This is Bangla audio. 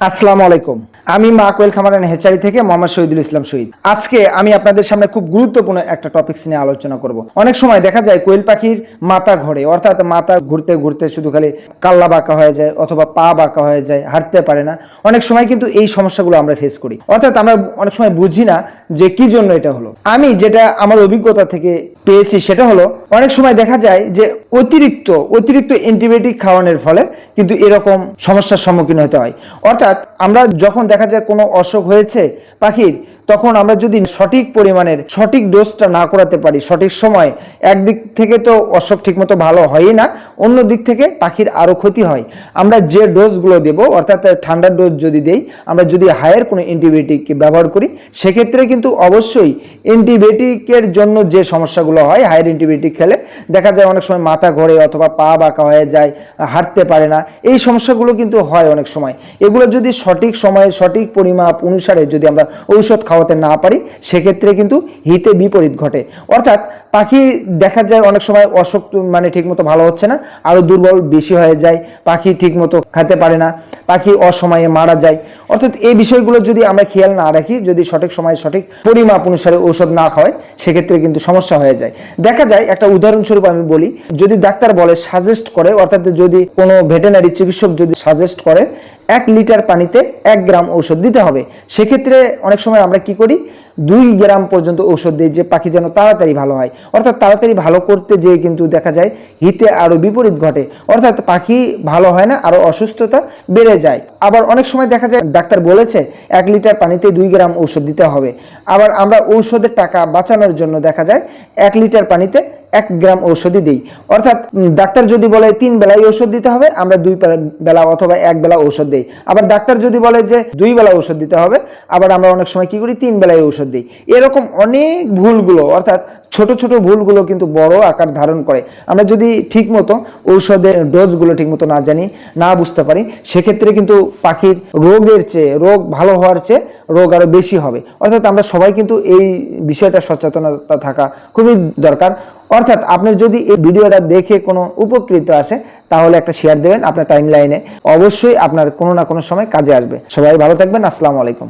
আসসালামু আলাইকুম। আমি মা কোয়েল খামারান হেচারি থেকে মোহাম্মদ শহীদুল ইসলাম শহীদ। আজকে আমি আপনাদের সামনে খুব গুরুত্বপূর্ণ একটা টপিকস নিয়ে আলোচনা করব। অনেক সময় দেখা যায় কোয়েল পাখির মাথা ঘোরে, অর্থাৎ মাথা ঘুরতে ঘুরতে শুধু খালি কাল্লা বাঁকা হয়ে যায় অথবা পা বাঁকা হয়ে যায়, হাঁটতে পারে না। অনেক সময় কিন্তু এই সমস্যাগুলো আমরা ফেস করি। অর্থাৎ আমরা অনেক সময় বুঝি না যে কি জন্য এটা হলো। আমি যেটা আমার অভিজ্ঞতা থেকে পেয়েছি সেটা হলো, অনেক সময় দেখা যায় যে অতিরিক্ত অতিরিক্ত অ্যান্টিবায়োটিক খাওয়ানোর ফলে কিন্তু এরকম সমস্যার সম্মুখীন হতে হয়। অর্থাৎ আমরা যখন দেখা যায় কোনো অসুখ হয়েছে পাখির তখন আমরা যদি সঠিক পরিমাণের সঠিক ডোজটা না করাতে পারি, সঠিক সময়, একদিক থেকে তো অসুখ ঠিকমতো ভালো হয়ই না, অন্য দিক থেকে পাখির আরও ক্ষতি হয়। আমরা যে ডোজগুলো দেব, অর্থাৎ ঠান্ডার ডোজ যদি দেই, আমরা যদি হায়ার কোনো অ্যান্টিবায়োটিক ব্যবহার করি, সেক্ষেত্রে কিন্তু অবশ্যই অ্যান্টিবায়োটিকের জন্য যে সমস্যাগুলো হয় হায়ার অ্যান্টিবায়োটিক খেলে, দেখা যায় অনেক সময় মাথা ঘোরে অথবা পা বাঁকা হয়ে যায়, হাঁটতে পারে না, এই সমস্যাগুলো কিন্তু হয় অনেক সময়। এগুলো যদি সঠিক সময়ে, সঠিক পরিমাপ অনুসারে যদি আমরা ঔষধ খাওয়াতে না পারি, সেক্ষেত্রে কিন্তু হিতে বিপরীত ঘটে। অর্থাৎ পাখি দেখা যায় অনেক সময় অসুখ মানে ঠিকমতো ভালো হচ্ছে না আরও দুর্বল বেশি হয়ে যায়, পাখি ঠিকমতো খেতে পারে না, পাখি অসময়ে মারা যায়। অর্থাৎ এই বিষয়গুলো যদি আমরা খেয়াল না রাখি, যদি সঠিক সময়ে সঠিক পরিমাপ অনুসারে ঔষধ না খাওয়াই, সেক্ষেত্রে কিন্তু সমস্যা হয়ে যায়। দেখা যায়, একটা উদাহরণস্বরূপ আমি বলি, যদি ডাক্তার বলে সাজেস্ট করে, অর্থাৎ যদি কোনো ভেটেনারি চিকিৎসক যদি সাজেস্ট করে, এক লিটার পানিতে এক গ্রাম ঔষধ দিতে হবে। সেক্ষেত্রে অনেক সময় আমরা কি করি? দুই গ্রাম পর্যন্ত ঔষধ দিই যে পাখি যেন তাড়াতাড়ি ভালো হয়। অর্থাৎ তাড়াতাড়ি ভালো করতে যেয়ে কিন্তু দেখা যায় হিতে আরও বিপরীত ঘটে। অর্থাৎ পাখি ভালো হয় না আরও অসুস্থতা বেড়ে যায়। আবার অনেক সময় দেখা যায়, ডাক্তার বলেছে এক লিটার পানিতে দুই গ্রাম ঔষধ দিতে হবে। আবার আমরা ঔষধের টাকা বাঁচানোর জন্য দেখা যায়, এক লিটার পানিতে এক গ্রাম ঔষধই দিই। অর্থাৎ ডাক্তার যদি বলে তিন বেলায় ঔষধ দিতে হবে, আমরা দুই বেলা- অথবা এক বেলা ঔষধ দিই। আবার ডাক্তার যদি বলে যে দুই বেলা ঔষধ দিতে হবে, আবার আমরা অনেক সময় কি করি, তিন বেলায় ঔষধ দিই। এরকম অনেক ভুলগুলো, অর্থাৎ ছোট ছোট ভুলগুলো কিন্তু বড় আকার ধারণ করে। আমরা যদি ঠিকমতো ঔষধের ডোজগুলো ঠিকমতো না জানি, না বুঝতে পারি, সেক্ষেত্রে কিন্তু পাখির রোগের চেয়ে, রোগ ভালো হওয়ার চেয়ে রোগ আরও বেশি হবে। অর্থাৎ আমরা সবাই কিন্তু এই বিষয়টা সচেতনতা থাকা খুবই দরকার। অর্থাৎ আপনার যদি এই ভিডিওটা দেখে কোনো উপকৃত আসে, তাহলে একটা শেয়ার দেবেন আপনার টাইম লাইনে অবশ্যই আপনার কোনো না কোনো সময় কাজে আসবে। সবাই ভালো থাকবেন, আসসালামু আলাইকুম।